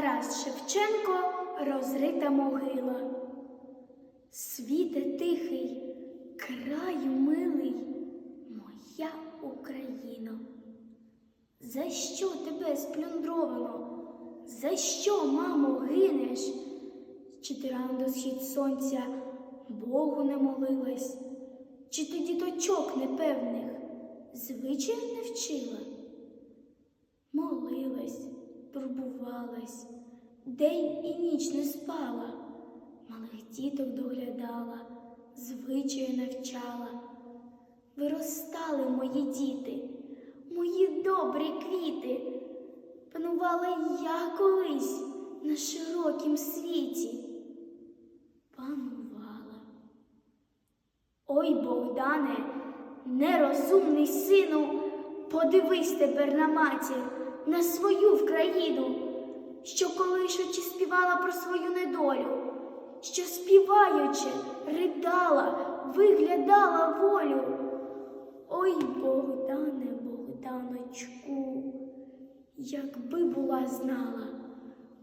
Тарас Шевченко розрита могила. Світе тихий, краю милий, моя Україно. За що тебе сплюндровано? За що, мамо, гинеш? Чи ти рано до схід сонця Богу не молилась? Чи ти діточок непевних звичаєм не вчила? Турбувалась, день і ніч не спала, малих діток доглядала, звичаю навчала. Виростали мої діти, мої добрі квіти, панувала я колись на широкім світі. Панувала. Ой, Богдане, нерозумний сину, подивись тепер на матір, на свою вкраїну, що колишучи співала про свою недолю, що співаючи, ридала, виглядала волю. Ой, Богдане, Богданочку, якби була знала,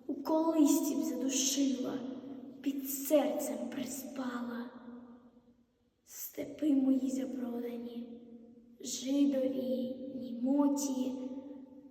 у колисці б задушила, під серцем приспала. Степи мої запродані, жидові, німоті,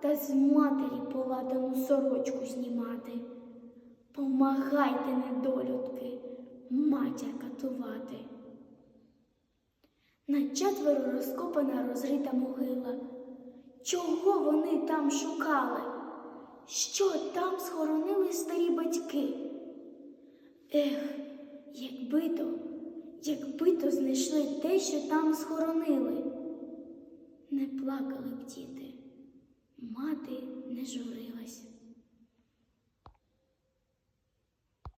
та з матері поладану сорочку знімати. Помагайте, недолюдки, матір катувати. На четверо розкопана розрита могила. Чого вони там шукали? Що там схоронили старі батьки? Ех, якби то, якби то знайшли те, що там схоронили. Не плакали б діти, мати не журилась.